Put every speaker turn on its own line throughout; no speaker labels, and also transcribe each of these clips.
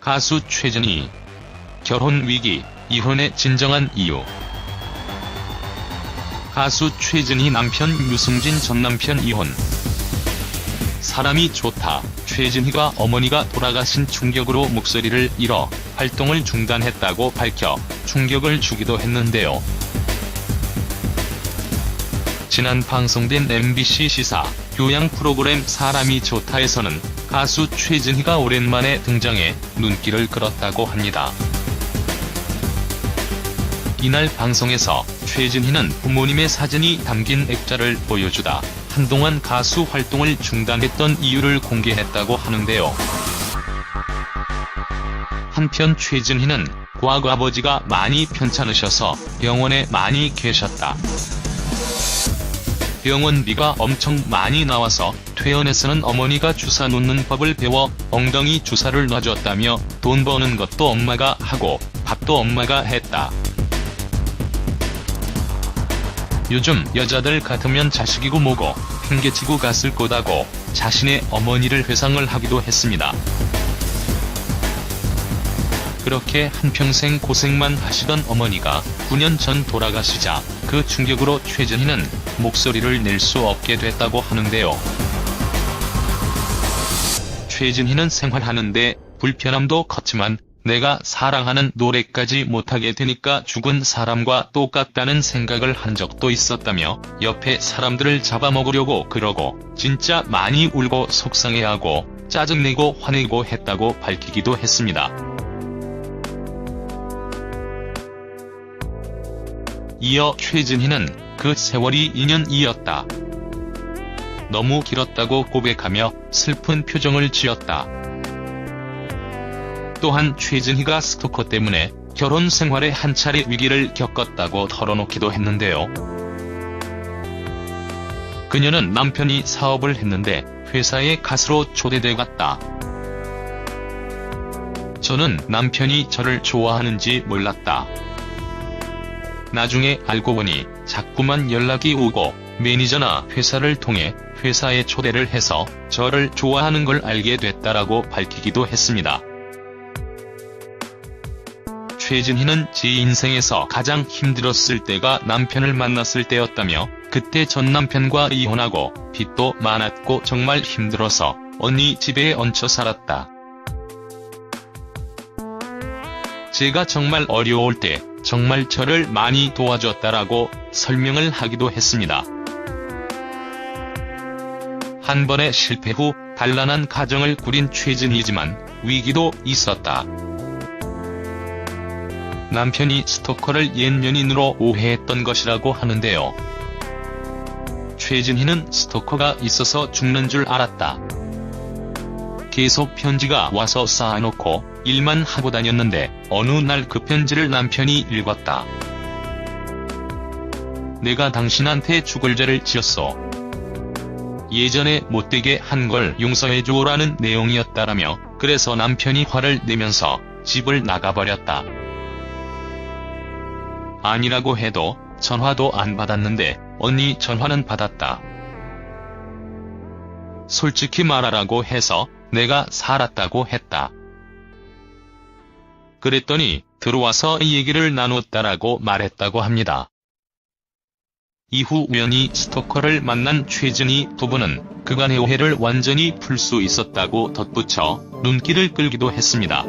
가수 최진희 결혼 위기, 이혼의 진정한 이유. 가수 최진희 남편 유승진 전 남편 이혼. 사람이 좋다. 최진희가 어머니가 돌아가신 충격으로 목소리를 잃어 활동을 중단했다고 밝혀 충격을 주기도 했는데요. 지난 방송된 MBC 시사 교양 프로그램 사람이 좋다에서는 가수 최진희가 오랜만에 등장해 눈길을 끌었다고 합니다. 이날 방송에서 최진희는 부모님의 사진이 담긴 액자를 보여주다 한동안 가수 활동을 중단했던 이유를 공개했다고 하는데요. 한편 최진희는 과거 아버지가 많이 편찮으셔서 병원에 많이 계셨다. 병원비가 엄청 많이 나와서 퇴원해서는 어머니가 주사 놓는 법을 배워 엉덩이 주사를 놔줬다며 돈 버는 것도 엄마가 하고 밥도 엄마가 했다. 요즘 여자들 같으면 자식이고 뭐고 핑계치고 갔을 거다고 자신의 어머니를 회상을 하기도 했습니다. 그렇게 한평생 고생만 하시던 어머니가 9년 전 돌아가시자 그 충격으로 최진희는 목소리를 낼 수 없게 됐다고 하는데요. 최진희는 생활하는데 불편함도 컸지만 내가 사랑하는 노래까지 못하게 되니까 죽은 사람과 똑같다는 생각을 한 적도 있었다며 옆에 사람들을 잡아먹으려고 그러고 진짜 많이 울고 속상해하고 짜증내고 화내고 했다고 밝히기도 했습니다. 이어 최진희는 그 세월이 2년이었다. 너무 길었다고 고백하며 슬픈 표정을 지었다. 또한 최진희가 스토커 때문에 결혼 생활에 한 차례 위기를 겪었다고 털어놓기도 했는데요. 그녀는 남편이 사업을 했는데 회사에 가수로 초대돼 갔다. 저는 남편이 저를 좋아하는지 몰랐다. 나중에 알고 보니 자꾸만 연락이 오고 매니저나 회사를 통해 회사에 초대를 해서 저를 좋아하는 걸 알게 됐다라고 밝히기도 했습니다. 최진희는 제 인생에서 가장 힘들었을 때가 남편을 만났을 때였다며 그때 전 남편과 이혼하고 빚도 많았고 정말 힘들어서 언니 집에 얹혀 살았다. 제가 정말 어려울 때 정말 저를 많이 도와줬다라고 설명을 하기도 했습니다. 한 번의 실패 후 단란한 가정을 꾸린 최진희지만 위기도 있었다. 남편이 스토커를 옛 연인으로 오해했던 것이라고 하는데요. 최진희는 스토커가 있어서 죽는 줄 알았다. 계속 편지가 와서 쌓아놓고 일만 하고 다녔는데 어느 날 그 편지를 남편이 읽었다. 내가 당신한테 죽을 죄를 지었어. 예전에 못되게 한 걸 용서해줘라는 내용이었다라며 그래서 남편이 화를 내면서 집을 나가버렸다. 아니라고 해도 전화도 안 받았는데 언니 전화는 받았다. 솔직히 말하라고 해서 내가 살았다고 했다. 그랬더니 들어와서 이 얘기를 나눴다라고 말했다고 합니다. 이후 우연히 스토커를 만난 최진희 부부는 그간의 오해를 완전히 풀 수 있었다고 덧붙여 눈길을 끌기도 했습니다.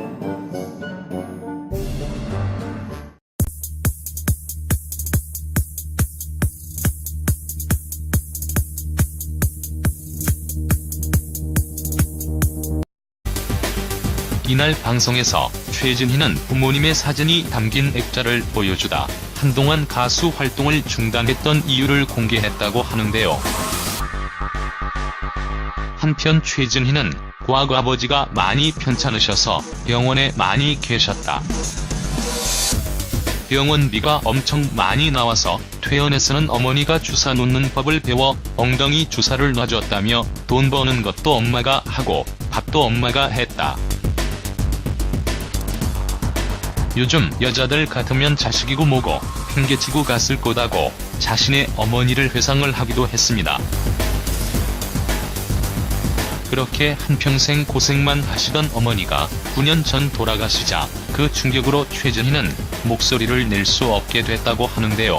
이날 방송에서 최진희는 부모님의 사진이 담긴 액자를 보여주다 한동안 가수 활동을 중단했던 이유를 공개했다고 하는데요. 한편 최진희는 과거 아버지가 많이 편찮으셔서 병원에 많이 계셨다. 병원비가 엄청 많이 나와서 퇴원해서는 어머니가 주사 놓는 법을 배워 엉덩이 주사를 놔줬다며 돈 버는 것도 엄마가 하고 밥도 엄마가 했다. 요즘 여자들 같으면 자식이고 뭐고 챙겨지고 갔을 거다고 자신의 어머니를 회상을 하기도 했습니다. 그렇게 한평생 고생만 하시던 어머니가 9년 전 돌아가시자 그 충격으로 최진희는 목소리를 낼 수 없게 됐다고 하는데요.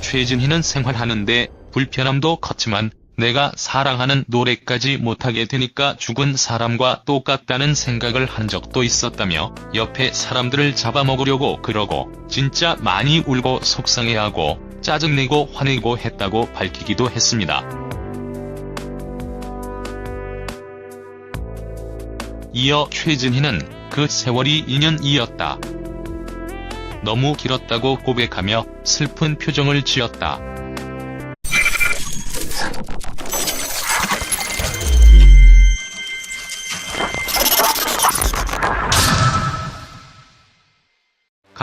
최진희는 생활하는데 불편함도 컸지만 내가 사랑하는 노래까지 못하게 되니까 죽은 사람과 똑같다는 생각을 한 적도 있었다며 옆에 사람들을 잡아먹으려고 그러고 진짜 많이 울고 속상해하고 짜증내고 화내고 했다고 밝히기도 했습니다. 이어 최진희는 그 세월이 2년이었다. 너무 길었다고 고백하며 슬픈 표정을 지었다.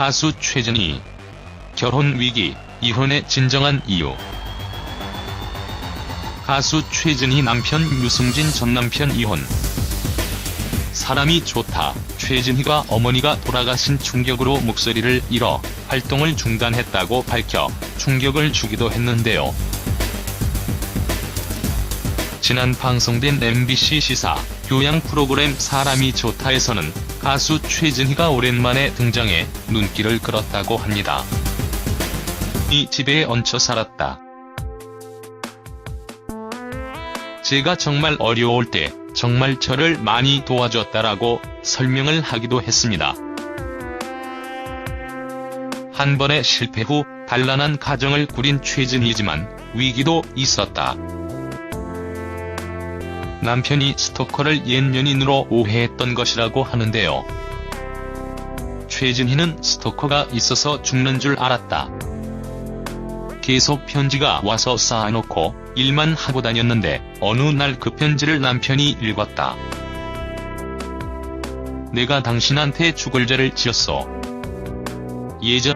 가수 최진희 결혼 위기, 이혼의 진정한 이유 가수 최진희 남편 유승진 전 남편 이혼 사람이 좋다. 최진희가 어머니가 돌아가신 충격으로 목소리를 잃어 활동을 중단했다고 밝혀 충격을 주기도 했는데요. 지난 방송된 MBC 시사 교양 프로그램 사람이 좋다에서는 가수 최진희가 오랜만에 등장해 눈길을 끌었다고 합니다. 이 집에 얹혀 살았다. 제가 정말 어려울 때 정말 저를 많이 도와줬다라고 설명을 하기도 했습니다. 한 번의 실패 후 단란한 가정을 꾸린 최진희지만 위기도 있었다. 남편이 스토커를 옛 연인으로 오해했던 것이라고 하는데요. 최진희는 스토커가 있어서 죽는 줄 알았다. 계속 편지가 와서 쌓아놓고 일만 하고 다녔는데 어느 날 그 편지를 남편이 읽었다. 내가 당신한테 죽을 죄를 지었어. 예전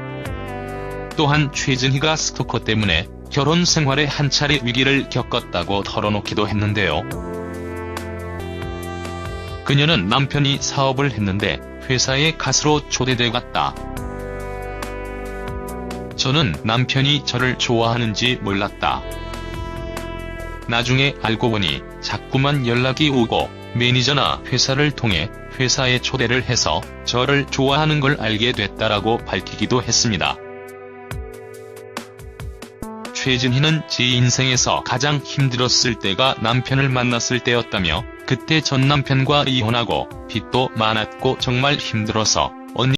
또한 최진희가 스토커 때문에 결혼 생활에 한 차례 위기를 겪었다고 털어놓기도 했는데요. 그녀는 남편이 사업을 했는데 회사에 가수로 초대돼 갔다. 저는 남편이 저를 좋아하는지 몰랐다. 나중에 알고 보니 자꾸만 연락이 오고 매니저나 회사를 통해 회사에 초대를 해서 저를 좋아하는 걸 알게 됐다라고 밝히기도 했습니다. 최진희는 제 인생에서 가장 힘들었을 때가 남편을 만났을 때였다며 그때 전 남편과 이혼하고 빚도 많았고 정말 힘들어서 언니